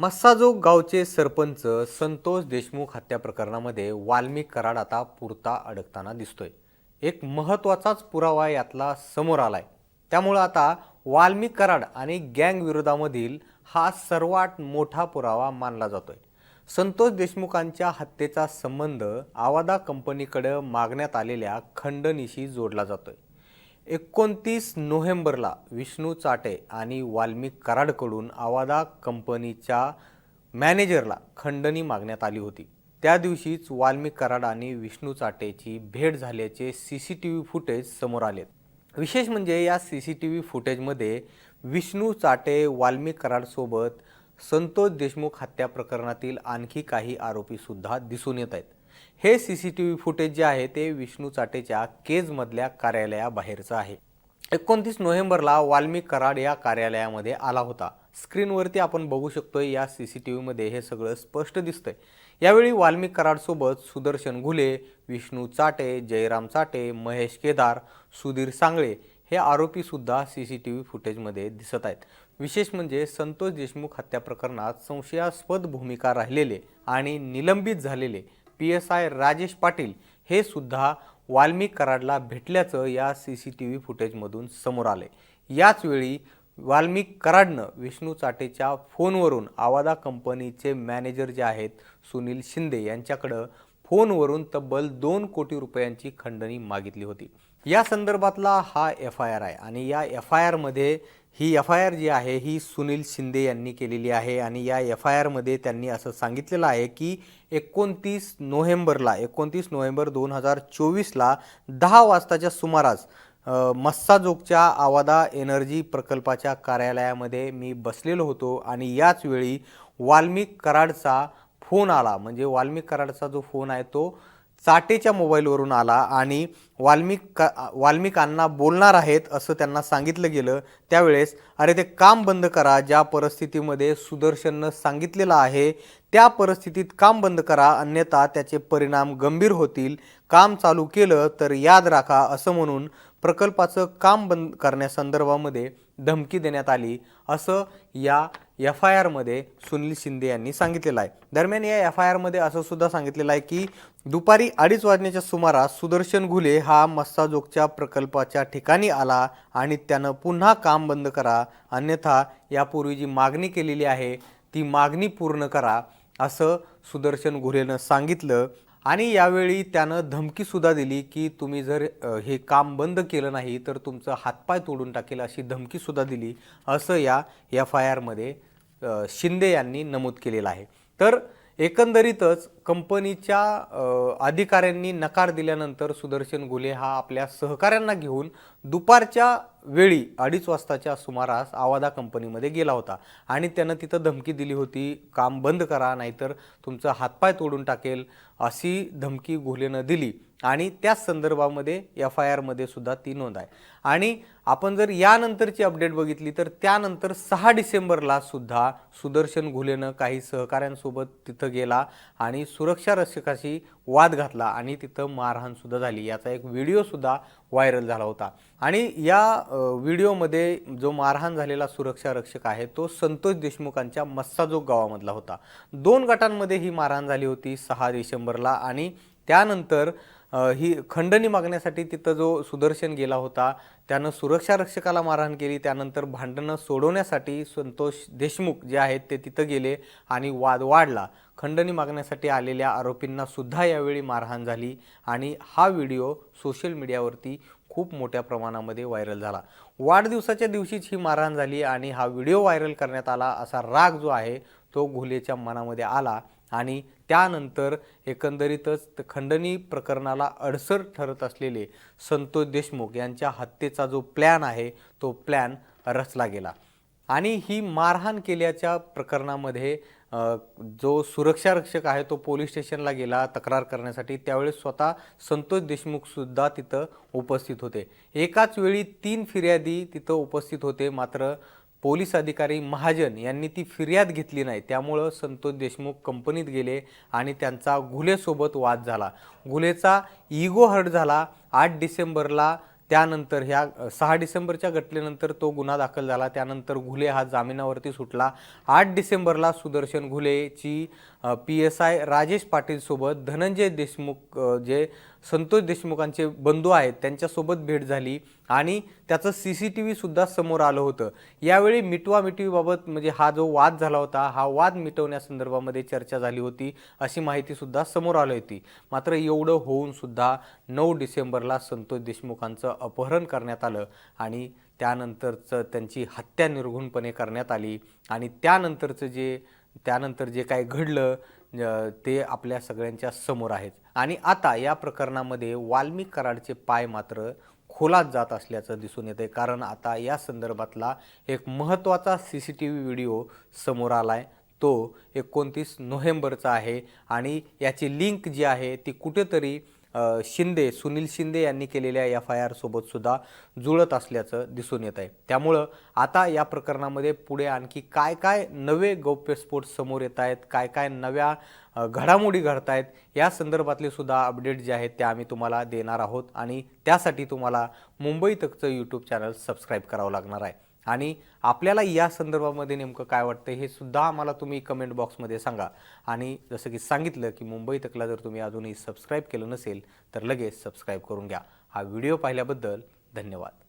मस्साजोग गावचे सरपंच संतोष देशमुख हत्या प्रकरणामध्ये वाल्मिक कराड आता पुरता अडकताना दिसतोय. एक महत्त्वाचाच पुरावा यातला समोर आलाय. त्यामुळं आता वाल्मिक कराड आणि गँग विरोधामधील हा सर्वात मोठा पुरावा मानला जातोय. संतोष देशमुखांच्या हत्येचा संबंध आवादा कंपनीकडं मागण्यात आलेल्या खंडणीशी जोडला जातोय. एकोणतीस नोव्हेंबरला विष्णू चाटे आणि वाल्मिक कराडकडून आवादा कंपनीच्या मॅनेजरला खंडणी मागण्यात आली होती. त्या दिवशीच वाल्मिक कराड आणि विष्णू चाटेची भेट झाल्याचे C C T V footage समोर आलेत विशेष म्हणजे या सी सी टी व्ही फुटेजमध्ये विष्णू चाटे वाल्मिक कराडसोबत संतोष देशमुख हत्या प्रकरणातील आणखी काही आरोपीसुद्धा दिसून येत आहेत. हे C C T V footage जे आहे ते विष्णू चाटेच्या केजमधल्या कार्यालयाबाहेरचं आहे. एकोणतीस नोव्हेंबरला वाल्मिक कराड या कार्यालयामध्ये आला होता. स्क्रीनवरती आपण बघू शकतोय या सी सी टी व्हीमध्ये हे सगळं स्पष्ट दिसतंय. यावेळी वाल्मिक कराडसोबत सुदर्शन घुले विष्णू चाटे जयराम चाटे महेश केदार सुधीर सांगळे हे आरोपीसुद्धा सी सी टी व्ही फुटेजमध्ये दिसत आहेत. विशेष म्हणजे संतोष देशमुख हत्या प्रकरणात संशयास्पद भूमिका राहिलेले आणि निलंबित झालेले P S I Rajesh Patil हे सुद्धा वाल्मिक कराडला भेटल्याचं या सी सी टी व्ही फुटेजमधून समोर आले याचवेळी वाल्मिक कराडनं विष्णू चाटेच्या फोनवरून आवादा कंपनीचे मॅनेजर जे आहेत सुनील शिंदे यांच्याकडं फोनवरून तब्बल दोन कोटी रुपयांची खंडणी मागितली होती. या संदर्भातला हा एफ आय आर आहे आणि या एफ आय आरमध्ये ही एफ आय आर जी आहे ही सुनील शिंदे यांनी केलेली आहे आणि या एफ आय आरमध्ये त्यांनी असं सांगितलेलं आहे की एकोणतीस नोव्हेंबरला एकोणतीस नोव्हेंबर दोन हजार चोवीसला दहा वाजताच्या सुमारास मस्साजोगच्या आवादा एनर्जी प्रकल्पाच्या कार्यालयामध्ये मी बसलेलो होतो आणि याच वेळी वाल्मिक कराडचा फोन आला. म्हणजे वाल्मिक कराडचा जो फोन आहे तो चाटेच्या मोबाईलवरून आला आणि वाल्मिक का वाल्मिकांना बोलणार आहेत असं त्यांना सांगितलं गेलं. त्यावेळेस अरे ते काम बंद करा ज्या परिस्थितीमध्ये सुदर्शननं सांगितलेलं आहे त्या परिस्थितीत काम बंद करा अन्यथा त्याचे परिणाम गंभीर होतील. काम चालू केलं तर याद राखा असं म्हणून प्रकल्पाचं काम बंद करण्यासंदर्भामध्ये धमकी देण्यात आली असं या एफ आय आरमध्ये सुनील शिंदे यांनी सांगितलेलं आहे. दरम्यान या एफ आय आरमध्ये असं सुद्धा सांगितलेलं आहे की दुपारी अडीच वाजण्याच्या सुमारास सुदर्शन घुले हा मस्साजोगच्या प्रकल्पाच्या ठिकाणी आला आणि त्यानं पुन्हा काम बंद करा अन्यथा यापूर्वी जी मागणी केलेली आहे ती मागणी पूर्ण करा असं सुदर्शन घुलेनं सांगितलं. आणि यावेळी त्यानं धमकीसुद्धा दिली की तुम्ही जर हे काम बंद केलं नाही तर तुमचं हातपाय तोडून टाकेल अशी धमकीसुद्धा दिली असं या एफ आय आरमध्ये शिंदे यांनी नमूद केलेलं आहे. तर एकंदरीतच कंपनीच्या अधिकाऱ्यांनी नकार दिल्यानंतर सुदर्शन घुले हा आपल्या सहकाऱ्यांना घेऊन दुपारच्या वेळी अडीच वाजताच्या सुमारास आवादा कंपनीमध्ये गेला होता. आणि त्यानं तिथं धमकी दिली होती काम बंद करा नाहीतर तुमचा हातपाय तोडून टाकेल अशी धमकी गुलेनं दिली. आणि त्याच संदर्भामध्ये एफ आय आरमध्ये सुद्धा ती नोंद आहे. आणि आपण जर यानंतरची अपडेट बघितली तर त्यानंतर सहा डिसेंबरला सुद्धा सुदर्शन घुलेनं काही सहकाऱ्यांसोबत तिथं गेला आणि सुरक्षा रक्षकाशी वाद घातला आणि तिथं मारहाणसुद्धा झाली. याचा एक व्हिडिओसुद्धा व्हायरल झाला होता. आणि या व्हिडिओमध्ये जो मारहाण झालेला सुरक्षा रक्षक आहे तो संतोष देशमुखांच्या मस्साजोग गावामधला होता. दोन गटांमध्ये ही मारहाण झाली होती सहा डिसेंबरला आणि त्यानंतर ही खंडणी मागण्यासाठी तिथं जो सुदर्शन गेला होता त्यानं सुरक्षा रक्षकाला मारहाण केली त्यानंतर भांडणं सोडवण्यासाठी संतोष देशमुख जे आहेत ते तिथं गेले आणि वाद वाढला. खंडणी मागण्यासाठी आलेल्या आरोपींना सुद्धा यावेळी मारहाण झाली आणि हा व्हिडिओ सोशल मीडियावरती खूप मोठ्या प्रमाणामध्ये व्हायरल झाला. वाढदिवसाच्या दिवशीच ही मारहाण झाली आणि हा व्हिडिओ व्हायरल करण्यात आला असा राग जो आहे तो घुलेच्या मनामध्ये आला. आणि त्यानंतर एकंदरीतच खंडणी प्रकरणाला अडसर ठरत असलेले संतोष देशमुख यांच्या हत्येचा जो प्लॅन आहे तो प्लॅन रचला गेला. आणि ही मारहाण केल्याच्या प्रकरणामध्ये जो सुरक्षा रक्षक आहे तो पोलीस स्टेशनला गेला तक्रार करण्यासाठी. त्यावेळेस स्वतः संतोष देशमुखसुद्धा तिथं उपस्थित होते. एकाच वेळी तीन फिर्यादी तिथं उपस्थित होते. मात्र पोलीस अधिकारी महाजन यांनी ती फिर्याद घेतली नाही. त्यामुळं संतोष देशमुख कंपनीत गेले आणि त्यांचा घुलेसोबत वाद झाला. घुलेचा इगो हर्ट झाला. आठ डिसेंबरला त्यानंतर ह्या सहा डिसेंबरच्या घटनेनंतर तो गुन्हा दाखल झाला. त्यानंतर घुले हा जामिनावरती सुटला. आठ डिसेंबरला सुदर्शन घुलेची पी एस आय राजेश पाटीलसोबत धनंजय देशमुख जे संतोष देशमुखांचे बंधू आहेत त्यांच्यासोबत भेट झाली आणि त्याचं सी सी टी व्हीसुद्धा समोर आलं होतं. यावेळी मिटवा मिटवीबाबत म्हणजे हा जो वाद झाला होता हा वाद मिटवण्यासंदर्भामध्ये चर्चा झाली होती अशी माहितीसुद्धा समोर आली होती. मात्र एवढं होऊन सुद्धा नऊ डिसेंबरला संतोष देशमुखांचं अपहरण करण्यात आलं आणि त्यानंतरचं त्यांची हत्या निर्घुणपणे करण्यात आली आणि त्यानंतरचं जे त्यानंतर जे काय घडलं ते आपल्या सगळ्यांच्या समोर आहेत. आणि आता या प्रकरणामध्ये वाल्मिक कराडचे पाय मात्र खोलात जात असल्याचं दिसून येते कारण आता या संदर्भातला एक महत्त्वाचा C C T V video समोर आला आहे तो एकोणतीस नोव्हेंबरचा आहे आणि याची लिंक जी आहे ती कुठेतरी शिंदे सुनील शिंदे यांनी केलेल्या एफ आय आर जुळत असल्याचं दिसून येत आहे त्यामुळं आता या प्रकरणामध्ये पुढे आणखी काय काय नवे गौप्यस्फोट समोर येत आहेत काय काय नव्या घडामोडी घडत आहेत या संदर्भातले सुद्धा अपडेट जे आहेत ते आम्ही तुम्हाला देणार आहोत आणि त्यासाठी तुम्हाला मुंबई तकचं यूट्यूब चॅनल सबस्क्राईब करावं लागणार आहे. आणि आपल्याला या संदर्भामध्ये नेमकं काय वाटतं हे सुद्धा आम्हाला तुम्ही कमेंट बॉक्समध्ये सांगा. आणि जसं की सांगितलं की मुंबई तकला जर तुम्ही अजूनही सबस्क्राईब केलं नसेल तर लगेच सबस्क्राईब करून घ्या. हा व्हिडिओ पाहिल्याबद्दल धन्यवाद.